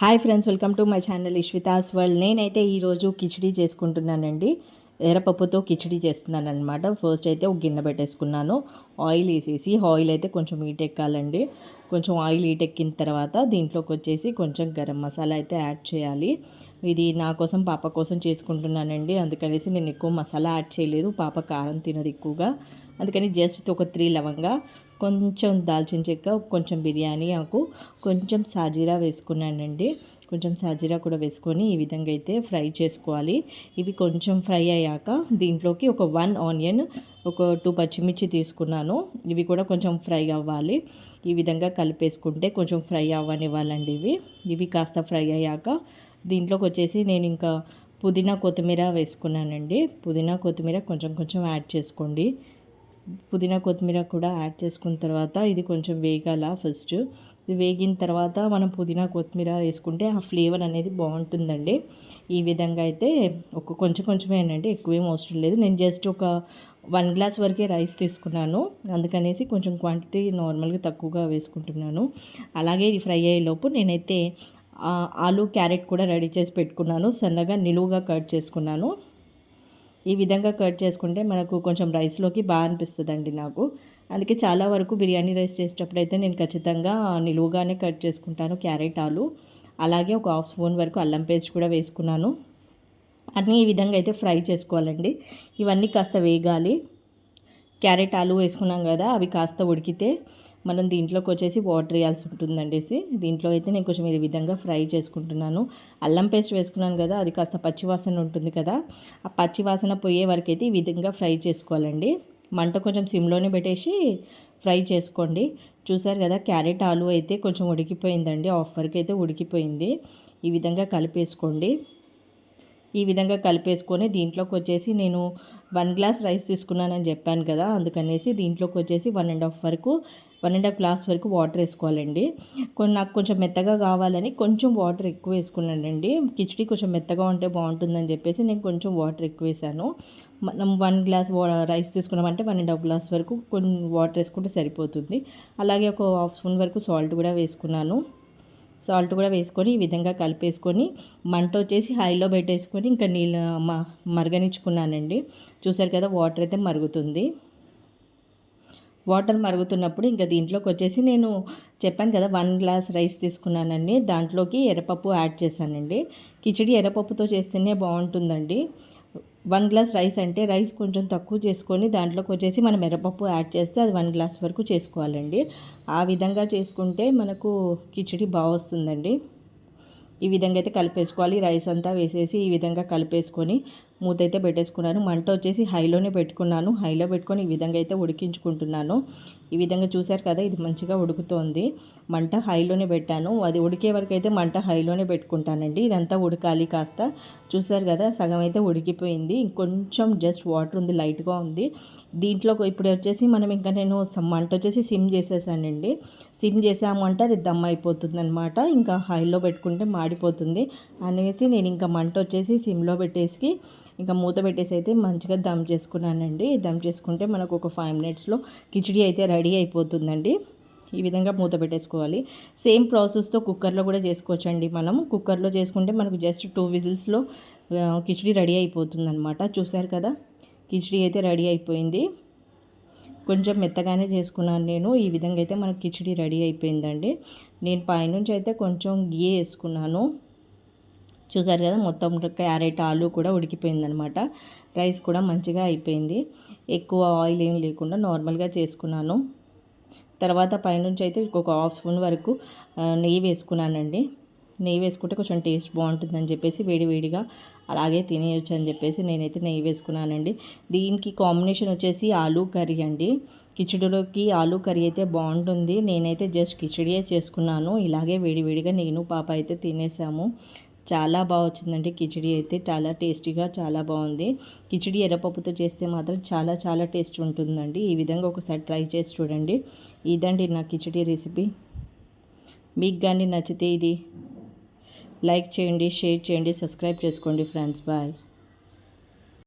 Hi friends welcome to my channel Ishvita's world. నేనైతే ఈరోజు కిచడీ చేసుకుంటున్నానండి. ఎర్రపప్పుతో కిచిడి చేస్తున్నాను అనమాట ఫస్ట్ అయితే ఒక గిన్నె పెట్టేసుకున్నాను. ఆయిల్ వేసేసి ఆయిల్ అయితే కొంచెం హీట్ ఎక్కాలండి. కొంచెం ఆయిల్ హీట్ ఎక్కిన తర్వాత దీంట్లోకి వచ్చేసి కొంచెం గరం మసాలా అయితే యాడ్ చేయాలి. ఇది నా కోసం పాప కోసం చేసుకుంటున్నానండి. అందుకనేసి నేను ఎక్కువ మసాలా యాడ్ చేయలేదు. పాప కారం తినదు ఎక్కువగా. అందుకని జస్ట్ ఒక త్రీ లవంగా కొంచెం దాల్చిన చెక్క కొంచెం బిర్యానీ ఆకు కొంచెం సాజీరా వేసుకున్నానండి. కొంచెం సాజీరా కూడా వేసుకొని ఈ విధంగా అయితే ఫ్రై చేసుకోవాలి. ఇవి కొంచెం ఫ్రై అయ్యాక దీంట్లోకి ఒక వన్ ఆనియన్ ఒక టూ పచ్చిమిర్చి తీసుకున్నాను. ఇవి కూడా కొంచెం ఫ్రై అవ్వాలి. ఈ విధంగా కలిపేసుకుంటే కొంచెం ఫ్రై అవ్వనివ్వాలండి ఇవి. ఇవి కాస్త ఫ్రై అయ్యాక దీంట్లోకి వచ్చేసి నేను ఇంకా పుదీనా కొత్తిమీర వేసుకున్నానండి. పుదీనా కొత్తిమీర కొంచెం కొంచెం యాడ్ చేసుకోండి. పుదీనా కొత్తిమీర కూడా యాడ్ చేసుకున్న తర్వాత ఇది కొంచెం వేగాల ఫస్ట్ ఇది వేగిన తర్వాత మనం పుదీనా కొత్తిమీర వేసుకుంటే ఆ ఫ్లేవర్ అనేది బాగుంటుందండి. ఈ విధంగా అయితే ఒక కొంచెం కొంచెమేనండి ఎక్కువేం అవసరం లేదు. నేను జస్ట్ ఒక వన్ గ్లాస్ వరకే రైస్ తీసుకున్నాను. అందుకనేసి కొంచెం క్వాంటిటీ నార్మల్గా తక్కువగా వేసుకుంటున్నాను. అలాగే ఇది ఫ్రై అయ్యేలోపు నేనైతే ఆలు క్యారెట్ కూడా రెడీ చేసి పెట్టుకున్నాను. సన్నగా నిలువుగా కట్ చేసుకున్నాను. ఈ విధంగా కట్ చేసుకుంటే మనకు కొంచెం రైస్లోకి బాగా అనిపిస్తుందండి నాకు. అందుకే చాలా వరకు బిర్యానీ రైస్ చేసేటప్పుడు అయితే నేను ఖచ్చితంగా నిలువుగానే కట్ చేసుకుంటాను క్యారెట్ ఆలు. అలాగే ఒక హాఫ్ స్పూన్ వరకు అల్లం పేస్ట్ కూడా వేసుకున్నాను. అన్నీ ఈ విధంగా అయితే ఫ్రై చేసుకోవాలండి. ఇవన్నీ కాస్త వేగాలి. క్యారెట్ ఆలు వేసుకున్నాం కదా అవి కాస్త ఉడికితే మనం దీంట్లోకి వచ్చేసి వాటర్ వేయాల్సి ఉంటుందండి దీంట్లో అయితే నేను కొంచెం ఈ విధంగా ఫ్రై చేసుకుంటున్నాను. అల్లం పేస్ట్ వేసుకున్నాను కదా అది కాస్త పచ్చివాసన ఉంటుంది కదా. ఆ పచ్చివాసన పోయే వరకు అయితే ఈ విధంగా ఫ్రై చేసుకోవాలండి. మంట కొంచెం సిమ్లోనే పెట్టేసి ఫ్రై చేసుకోండి. చూసారు కదా క్యారెట్ ఆలు అయితే కొంచెం ఉడికిపోయిందండి. ఆఫర్కి అయితే ఉడికిపోయింది. ఈ విధంగా కలిపేసుకోండి. ఈ విధంగా కలిపేసుకొని దీంట్లోకి వచ్చేసి నేను వన్ గ్లాస్ రైస్ తీసుకున్నానని చెప్పాను కదా అందుకనేసి దీంట్లోకి వచ్చేసి వన్ అండ్ హాఫ్ వరకు వన్ అండ్ హాఫ్ గ్లాస్ వరకు వాటర్ వేసుకోవాలండి. కొన్ని నాకు కొంచెం మెత్తగా కావాలని కొంచెం వాటర్ ఎక్కువ వేసుకున్నానండి. కిచడీ కొంచెం మెత్తగా ఉంటే బాగుంటుందని చెప్పేసి నేను కొంచెం వాటర్ ఎక్కువ వేసాను. మనం వన్ గ్లాస్ రైస్ తీసుకున్నామంటే వన్ అండ్ హాఫ్ గ్లాస్ వరకు కొన్ని వాటర్ వేసుకుంటే సరిపోతుంది. అలాగే ఒక హాఫ్ స్పూన్ వరకు సాల్ట్ కూడా వేసుకున్నాను. సాల్ట్ కూడా వేసుకొని ఈ విధంగా కలిపేసుకొని మంట వచ్చేసి హైలో పెట్టేసుకొని ఇంకా నీళ్ళు మరగనిచ్చుకున్నానండి. చూసారు కదా వాటర్ అయితే మరుగుతుంది. వాటర్ మరుగుతున్నప్పుడు ఇంకా దీంట్లోకి వచ్చేసి నేను చెప్పాను కదా వన్ గ్లాస్ రైస్ తీసుకున్నానండి. దాంట్లోకి ఎర్రపప్పు యాడ్ చేశానండి. కిచడి ఎర్రపప్పుతో చేస్తేనే బాగుంటుందండి. వన్ గ్లాస్ రైస్ అంటే రైస్ కొంచెం తక్కువ చేసుకొని దాంట్లోకి వచ్చేసి మనం మిరపప్పు యాడ్ చేస్తే అది వన్ గ్లాస్ వరకు చేసుకోవాలండి. ఆ విధంగా చేసుకుంటే మనకు కిచడి బాగా వస్తుందండి. ఈ విధంగా అయితే కలిపేసుకోవాలి. రైస్ అంతా వేసేసి ఈ విధంగా కలిపేసుకొని మూత అయితే పెట్టేసుకున్నాను. మంట వచ్చేసి హైలోనే పెట్టుకున్నాను. హైలో పెట్టుకొని ఈ విధంగా అయితే ఉడికించుకుంటున్నాను. ఈ విధంగా చూశారు కదా ఇది మంచిగా ఉడుకుతోంది. మంట హైలోనే పెట్టాను. అది ఉడికే వరకు అయితే మంట హైలోనే పెట్టుకుంటానండి. ఇదంతా ఉడకాలి కాస్త. చూశారు కదా సగం అయితే ఉడికిపోయింది. ఇంకొంచెం జస్ట్ వాటర్ ఉంది లైట్గా ఉంది. దీంట్లో ఇప్పుడు వచ్చేసి మనం ఇంకా నేను మంట వచ్చేసి సిమ్ చేసేసానండి. సిమ్ చేసామంటే అది దమ్ అయిపోతుంది అనమాట ఇంకా హైలో పెట్టుకుంటే మాడిపోతుంది అనేసి నేను ఇంకా మంట వచ్చేసి సిమ్లో పెట్టేసి ఇంకా మూత పెట్టేసి అయితే మంచిగా దమ్ చేసుకున్నానండి. దమ్ చేసుకుంటే మనకు ఒక ఫైవ్ మినిట్స్లో కిచిడి అయితే రెడీ అయిపోతుందండి. ఈ విధంగా మూత పెట్టేసుకోవాలి. సేమ్ ప్రాసెస్తో కుక్కర్లో కూడా చేసుకోవచ్చండి మనం. కుక్కర్లో చేసుకుంటే మనకు జస్ట్ టూ విజిల్స్లో కిచిడి రెడీ అయిపోతుంది అనమాట చూసారు కదా? కిచిడి అయితే రెడీ అయిపోయింది. కొంచెం మెత్తగానే చేసుకున్నాను నేను. ఈ విధంగా అయితే మనకు కిచిడి రెడీ అయిపోయిందండి. నేను పైనుంచి అయితే కొంచెం గీ వేసుకున్నాను. చూసారు కదా మొత్తం క్యారెట్ ఆలు కూడా ఉడికిపోయిందనమాట రైస్ కూడా మంచిగా అయిపోయింది. ఎక్కువ ఆయిల్ ఏం లేకుండా నార్మల్గా చేసుకున్నాను. తర్వాత పైనుంచి అయితే ఒక హాఫ్ స్పూన్ వరకు నెయ్యి వేసుకున్నానండి. నెయ్యి వేసుకుంటే కొంచెం టేస్ట్ బాగుంటుందని చెప్పేసి వేడివేడిగా అలాగే తినేయచ్చు అని చెప్పేసి నేనైతే నెయ్యి వేసుకున్నానండి. దీనికి కాంబినేషన్ వచ్చేసి ఆలూ కర్రీ అండి. కిచడిలోకి ఆలూ కర్రీ అయితే బాగుంటుంది. నేనైతే జస్ట్ కిచడియే చేసుకున్నాను. ఇలాగే వేడివేడిగా నేను పాప అయితే తినేసాము. చాలా బాగా వచ్చిందండి. కిచిడి అయితే చాలా టేస్టీగా చాలా బాగుంది. కిచిడి ఎర్రపప్పుతో చేస్తే మాత్రం చాలా చాలా టేస్ట్ ఉంటుందండి. ఈ విధంగా ఒకసారి ట్రై చేసి చూడండి. ఇదండి నా కిచిడి రెసిపీ. మీకు కానీ నచ్చితే ఇది లైక్ చేయండి షేర్ చేయండి సబ్స్క్రైబ్ చేసుకోండి ఫ్రెండ్స్. బాయ్.